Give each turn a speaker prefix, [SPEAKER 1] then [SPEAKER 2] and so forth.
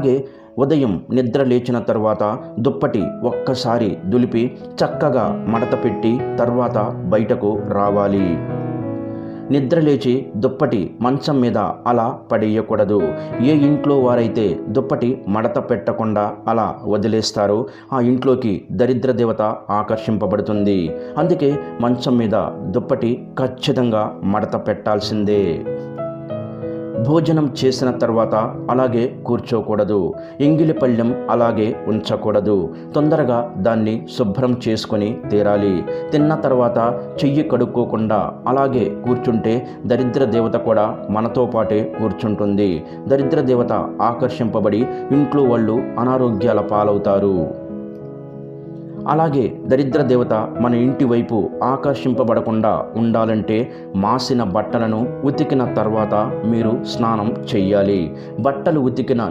[SPEAKER 1] అలాగే ఉదయం నిద్ర లేచిన తర్వాత దుప్పటి ఒక్కసారి దులిపి చక్కగా మడత పెట్టి తర్వాత బయటకు రావాలి. నిద్ర లేచి దుప్పటి మంచం మీద అలా పడేయకూడదు. ఏ ఇంట్లో వారైతే దుప్పటి మడత పెట్టకుండా అలా వదిలేస్తారో ఆ ఇంట్లోకి దరిద్ర దేవత ఆకర్షింపబడుతుంది. అందుకే మంచం మీద దుప్పటి ఖచ్చితంగా మడత పెట్టాల్సిందే. భోజనం చేసిన తర్వాత అలాగే కూర్చోకూడదు. ఎంగిలి పళ్ళెం అలాగే ఉంచకూడదు. తొందరగా దాన్ని శుభ్రం చేసుకొని తీరాలి. తిన్న తర్వాత చెయ్యి కడుక్కోకుండా అలాగే కూర్చుంటే దరిద్ర దేవత కూడా మనతో పాటే కూర్చుంటుంది. దరిద్ర దేవత ఆకర్షింపబడి ఇంట్లో వాళ్ళు అనారోగ్యాల పాలవుతారు. అలాగే దరిద్ర దేవత మన ఇంటి వైపు ఆకర్షింపబడకుండా ఉండాలంటే మాసిన బట్టలను ఉతికిన తర్వాత మీరు స్నానం చెయ్యాలి. బట్టలు ఉతికిన